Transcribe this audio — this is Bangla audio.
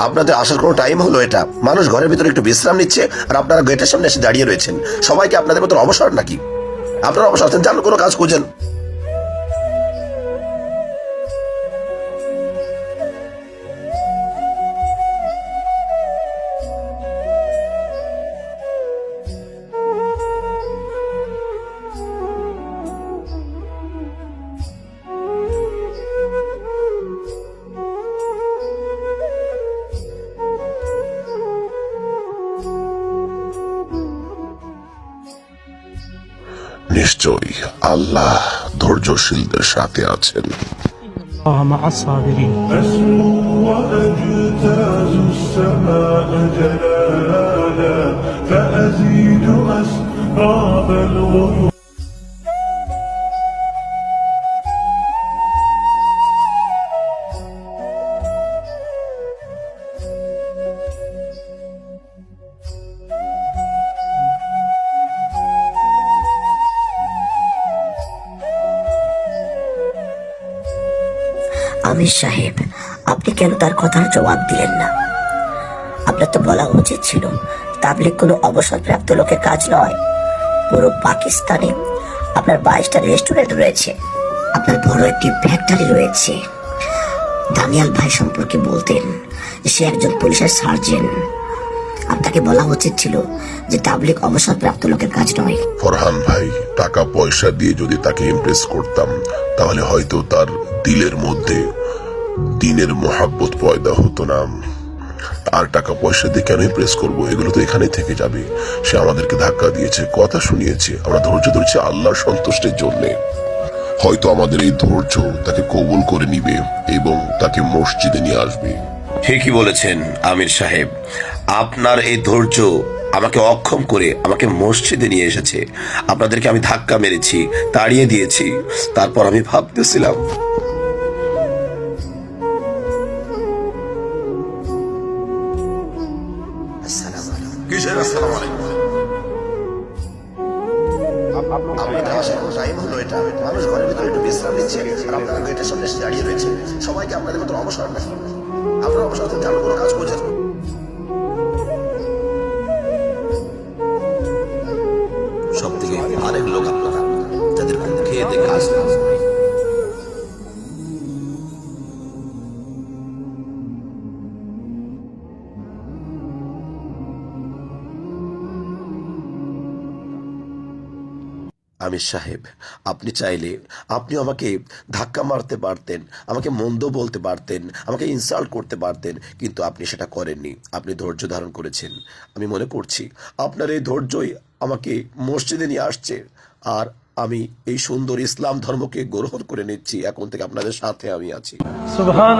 আপনাদের আসার কোনো টাইম হলো এটা? মানুষ ঘরের ভিতরে একটু বিশ্রাম নিচ্ছে আর আপনারা গেটের সামনে এসে দাঁড়িয়ে রয়েছেন। সবাইকে আপনাদের মতো অবসর নাকি? আপনারা অবসর আছেন, যান, কোনো কাজ খুঁজেন। নিশ্চয়ই আল্লাহ ধৈর্যশীলদের সাথে আছেন الله مع الصابرين আমির সাহেব, আপনি কেন তার কথার জবাব দিলেন না? আপনার তো বলা উচিত ছিল তাবলিক কোনো অবসরপ্রাপ্ত লোকের কাজ নয়। পুরো পাকিস্তানে আপনার বাইশটা রেস্টুরেন্ট রয়েছে, আপনার বড় একটি ফ্যাক্টরি রয়েছে। দানিয়াল ভাই সম্পর্কে বলতেন সে একজন পুলিশের সার্জেন্ট। আপনাকে বলা উচিত ছিল যে তাবলিক অবসরপ্রাপ্ত লোকের কাজ নয়। ফরহান ভাই টাকা পয়সা দিয়ে যদি তাকে ইমপ্রেস করতাম, তাহলে হয়তো তার দিলের মধ্যে দিনের মহাব্বত পয়দা হতো না। আর টাকা পয়সা দিয়ে কেন ইমপ্রেস করব। এগুলো তো এখানেই থেকে যাবে। সে আমাদেরকে ধাক্কা দিয়েছে, কথা শুনিয়েছে। আমরা ধৈর্য ধরছি আল্লাহর সন্তুষ্টের জন্যে। হয়তো আমাদের এই ধৈর্য তাকে কবুল করে নিবে এবং তাকে মসজিদে নিয়ে আসবে। ঠিকই বলেছেন আমির সাহেব। আপনার এই ধৈর্য আমাকে অক্ষম করে আমাকে মসজিদে নিয়ে এসেছে। আপনাদেরকে আমি ধাক্কা মেরেছি, তাড়িয়ে দিয়েছি। তারপর আমি ভাবতেছিলাম কিসের আসসালামু আলাইকুম। আপনাদের আসার টাইম হলো এটা মানুষ ঘরের ভিতরে একটু বিশ্রাম নিচ্ছে আর আপনারা গেটের সামনে এসে দাঁড়িয়ে রয়েছে। সবাইকে আপনাদের মতো অবসর নাকি আপনারা অবসর আছেন যান কোনো কাজ করছেন সব থেকে আরেক লোক আপনারা যাদের খেয়ে দিয়ে কাজ আমির সাহেব আপনি চাইলে আপনি আমাকে ধাক্কা মারতে পারতেন আমাকে মন্দ বলতে পারতেন আমাকে ইনসাল্ট করতে পারতেন কিন্তু আপনি সেটা করেননি। আপনি ধৈর্য ধারণ করেছেন। আমি মনে করছি আপনার এই ধৈর্যই আমাকে মসজিদে নিয়ে আসছে। আর আমি এই সুন্দর ইসলাম ধর্মকে গ্রহণ করে নিচ্ছি। এখন থেকে আপনাদের সাথে আমি আছি। সুবহান